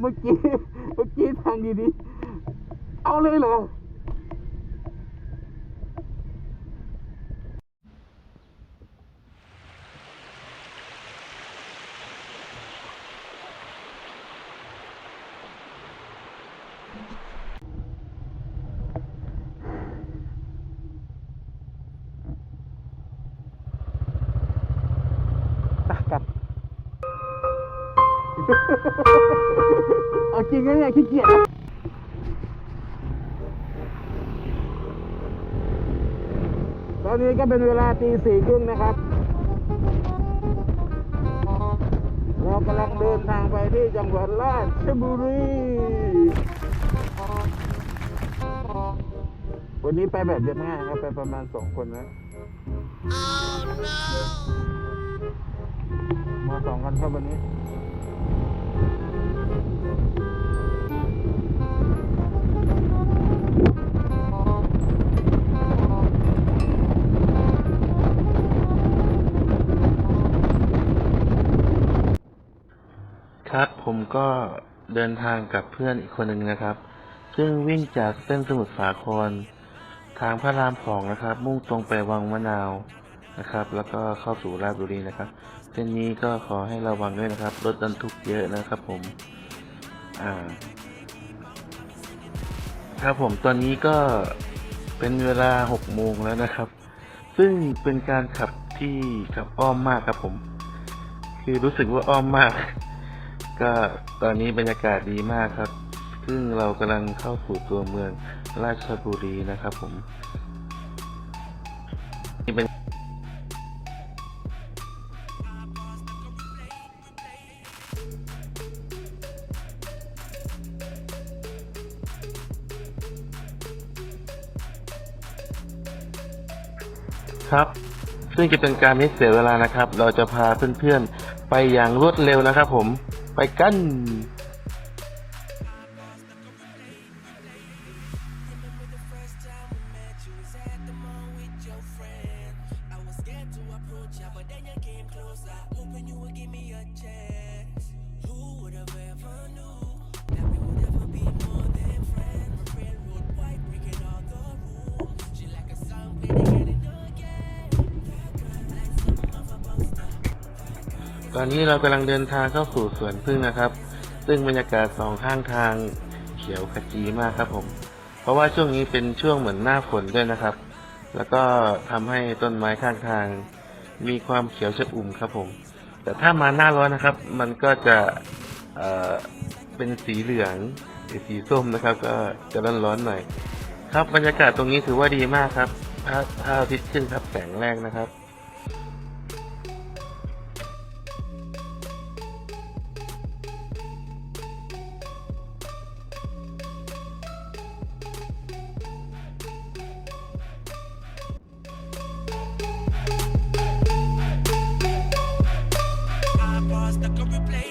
เมื่อกี้ เมื่อกี้ทางดีๆเอาเลยเหรอ งนะเนี่ยขี้เกียจตอนนี้ก็เป็นเวลาตีสี่ครึ่งนะครับ เรากำลังเดินทางไปที่จังหวัดราชบุรี วันนี้ไปแบบเรียบง่ายครับ ไปประมาณสองคนนะมาสองกันครับวันนี้ ครับผมก็เดินทางกับเพื่อนอีกคนหนึ่งนะครับ ซึ่งวิ่งจากเส้นสมุทรสาคร ทางพระรามสองนะครับ มุ่งตรงไปวังมะนาวนะครับ แล้วก็เข้าสู่ราชบุรีนะครับ เส้นนี้ก็ขอให้ระวังด้วยนะครับ รถบรรทุกเยอะนะครับ ผม อ่า ครับผมตอนนี้ก็เป็นเวลาหกโมงแล้วนะครับ ซึ่งเป็นการขับที่ขับอ้อมมากครับผม คือรู้สึกว่าอ้อมมาก ก็ตอนนี้บรรยากาศดีมากครับ ซึ่งเรากำลังเข้าสู่ตัวเมืองราชบุรีนะครับผมนี่เป็นครับ ซึ่งจะเป็นการไม่เสียเวลานะครับ เราจะพาเพื่อนๆ ไปอย่างรวดเร็วนะครับผม กัน อนนี้เรากำลังเดินทางเข้าสู่สวนพึ่งนะครับ ซึ่งบรรยากาศสองข้างทางเขียวขจีมากครับผม เพราะว่าช่วงนี้เป็นช่วงเหมือนหน้าฝนด้วยนะครับ แล้วก็ทำให้ต้นไม้ข้างทาง มีความเขียวชอุ่มครับผม แต่ถ้ามาหน้าร้อนนะครับ มันก็จะเเป็นสีเหลืองหรือสีส้มนะครับ ก็จะร้อนๆหน่อย ครับบรรยากาศตรงนี้ถือว่าดีมากครับพระพระอาทิตย์ขึ้นครับแสงแรกนะครับ the me play.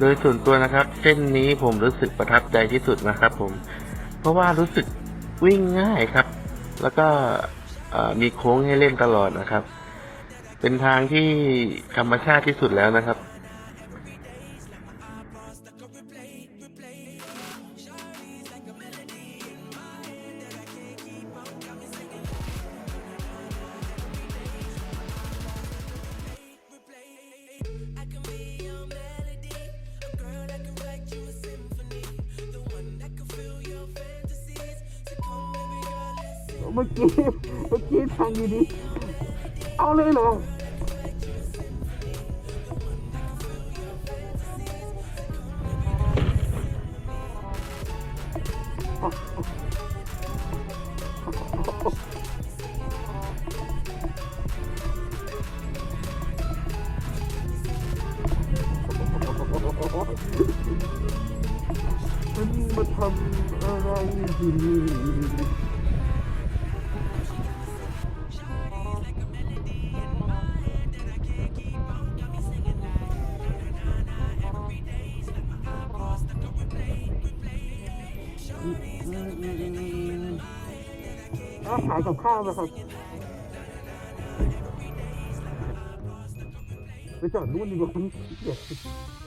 โดยส่วนตัวนะครับ เส้นนี้ผมรู้สึกประทับใจที่สุดนะครับผม เพราะว่ารู้สึกวิ่งง่ายครับ แล้วก็มีโค้งให้เล่นตลอดนะครับ เป็นทางที่ธรรมชาติที่สุดแล้วนะครับ เมื่อกี้เมื่อกี้ทางดีๆเอาเลยเหรอฉันมาทำอะไรที่นี่ ขายกับข้าวไ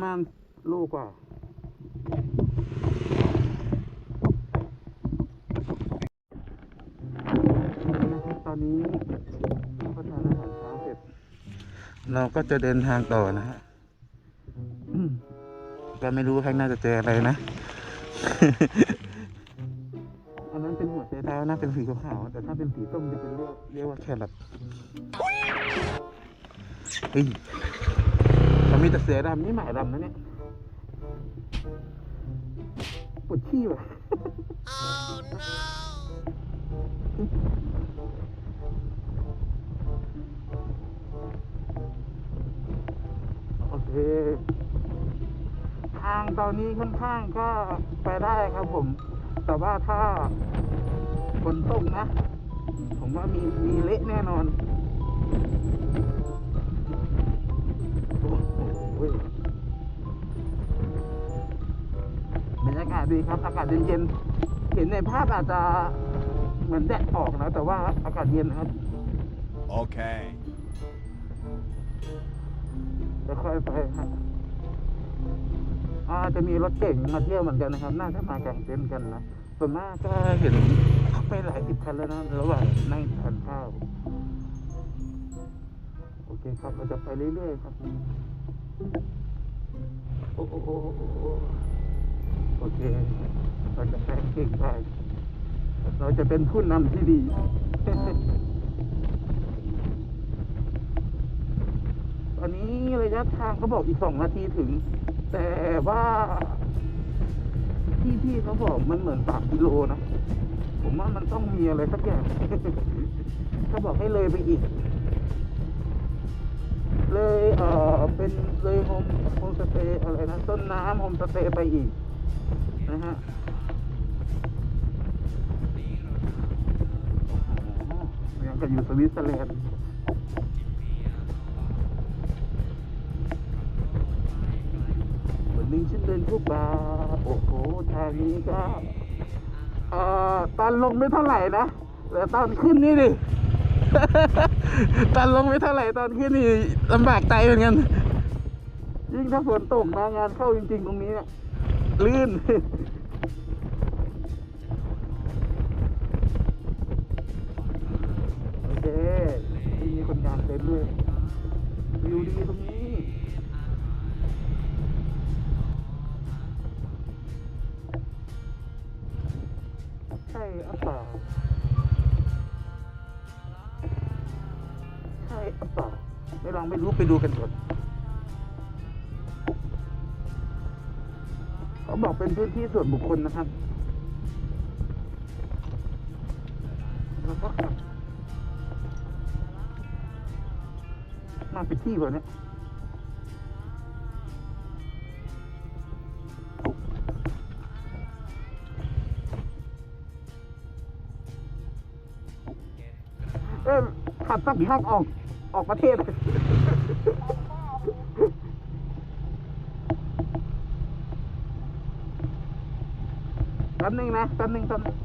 ประมาณโลกว่าตอนนี้เราก็ทานอาหารเช้าเสร็จ เราก็จะเดินทางต่อนะฮะอืมก็ไม่รู้ว่าข้างหน้าจะเจออะไรนะ อันนั้นเป็นหัวใจเท้านะเป็นสีขาวๆแต่ถ้าเป็นสีส้มจะเป็นเรียกเรียกว่าแครอทเฮ้ยเขา มีแต่เสือดำนี่หมายดำนะเนี่ยปวดขี้ว่ะโอเค ทางตอนนี้ค่อนข้างก็ไปได้ครับผม แต่ว่าถ้าฝนตกนะ ผมว่ามีมีเละแน่นอน โหบรรยากาศดีครับ อากาศเย็นๆเห็นในภาพอาจจะเหมือนแดดออกนะ แต่ว่าอากาศเย็นนะครับ Okay. จะค่อยไปครับอาจะมีรถเก่งมาเที่ยวเหมือนกันนะครับ น่าจะมากางเต็นท์กันนะส่วนมากก็เห็นไปหลายสิบคันแล้วนะระหว่างนั่งทานข้าว โอเคครับเราจะไปเรื่อยๆครับ โอ้โหโอเคเราจะแปลงเก่งได้เราจะเป็นผู้นำที่ดีตอนนี้ระยะทางเขาบอกอีกสองนาทีถึง แต่ว่าที่ที่เขาบอกมันเหมือนสามกิโลนะ ผมว่ามันต้องมีอะไรสักอย่างเขาบอกให้เลยไปอีก เลยเออเป็นเลยโฮมโฮมสเตย์อะไรนะต้นน้ำโฮมสเตย์ไปอีกนะฮะยังกับอยู่สวิตเซอร์แลนด์วันนึงฉันเดินเข้าป่าโอ้โหทางนี้ก็เอ่อตอนลงไม่เท่าไหร่นะแต่ตอนขึ้นนี่ดิ ตอนลงไม่เท่าไหร่ตอนขึ้นนี่ลำบากใจเหมือนกัน ยิ่งถ้าฝนตกนะงานเข้าจริง ๆ ตรงนี้เนี่ยลื่น ไปดูกันก่อนเขาบอกเป็นพื้นที่ส่วนบุคคลนะครับแล้วก็ขับมาไปที่ก่อนเนี่ยเออขับสักพักออกออกประเทศ แป๊หนึ่งนะแป๊หนึ่งแป๊บนึง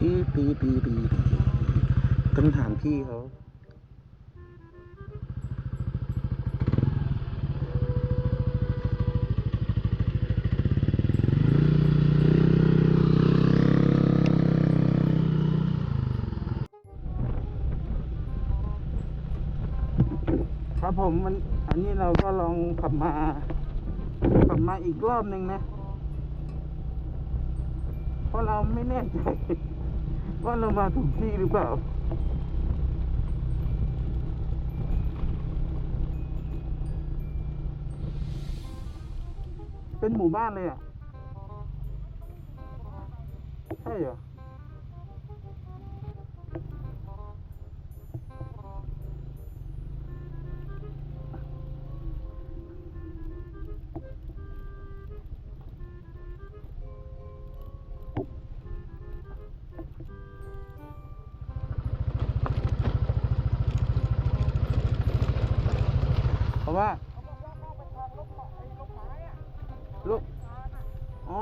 ตีตีตีตีต้องถามพี่เขาครับผมมัน อันนี้เราก็ลองขับมาขับมาอีกรอบหนึ่งนะ เพราะเราไม่แน่ใจว่าเรามาถูกที่หรือเปล่าเป็นหมู่บ้านเลยอะ ใช่เหรอ เพราะว่าลูกอ๋อ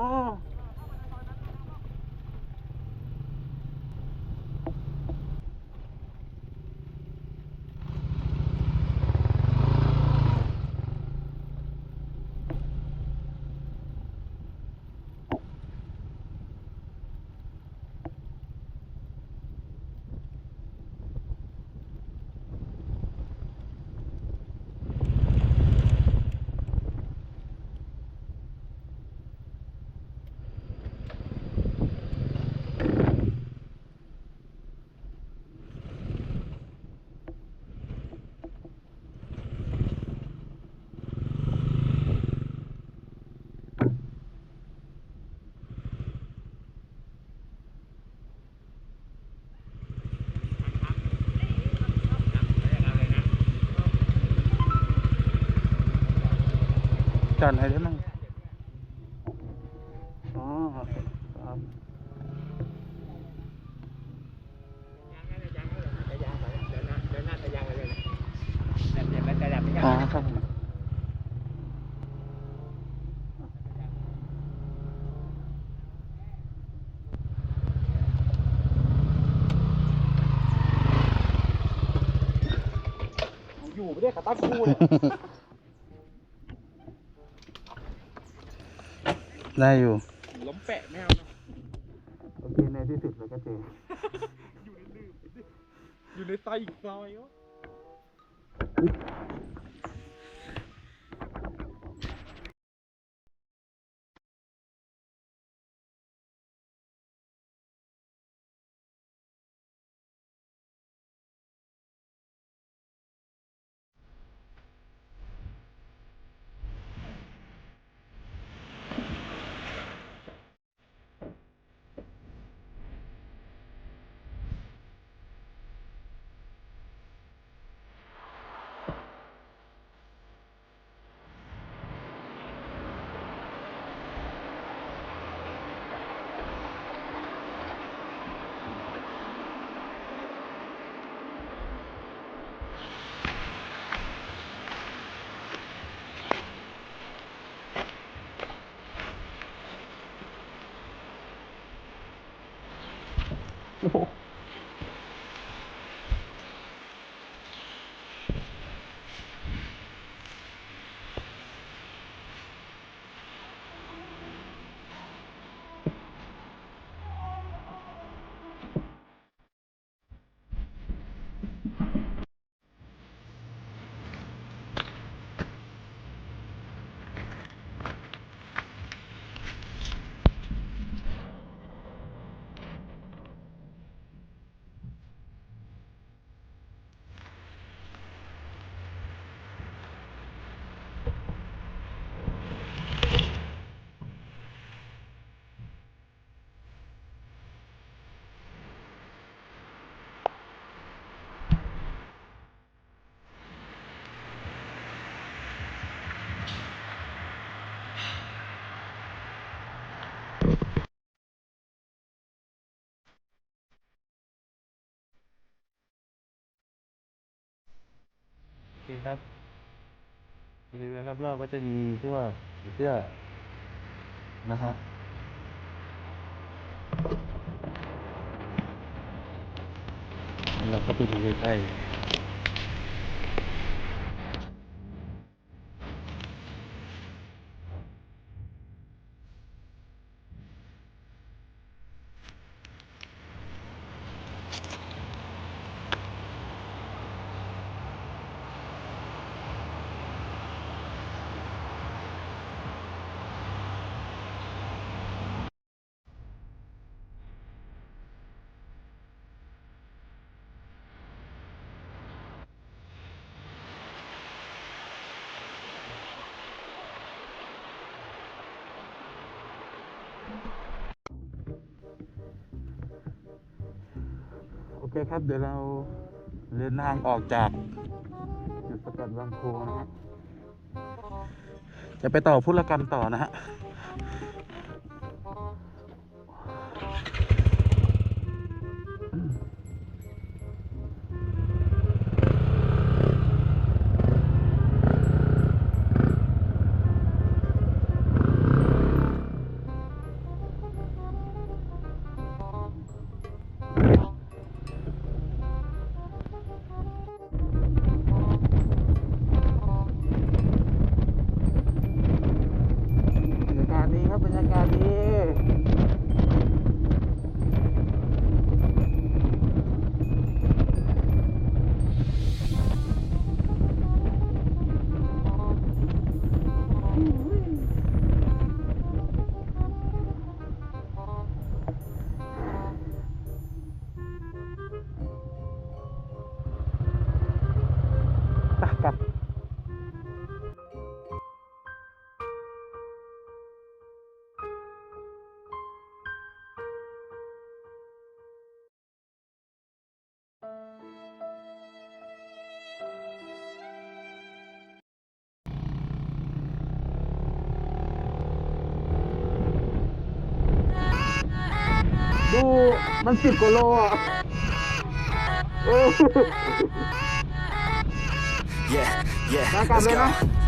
จอดไหนได้มั่งอ๋อครับอ๋อครับอยู่ไม่ได้ขาตั้งคู่เลย ได้อยู่ ล้มแปะแมวนะโอเคในที่สุดเราก็เจออยู่ในซอยอีกซอยวะ เคครับบริเวณรอบๆก็จะมีที่ว่าเสื้อนะครับเราก็ไปดูใกล้ๆ เคครับ เดี๋ยวเราเดินทางออกจากจุดสกัดบางโพนะฮะจะไปต่อพุทธกรรมต่อนะฮะ ดูมันสิบกว่าโลอะเออ Yeah, yeah, Back let's up, go.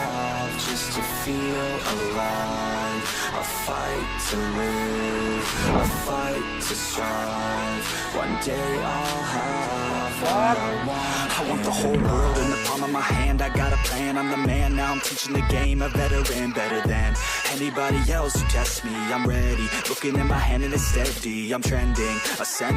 just to feel alive. A fight to live, a fight to strive. One day I'll have what I want. I want the whole world in the palm of my hand. I got a plan, I'm the man. Now I'm teaching the game, a veteran, better than anybody else who tests me. I'm ready, looking at my hand and it's steady. I'm trending, ascending.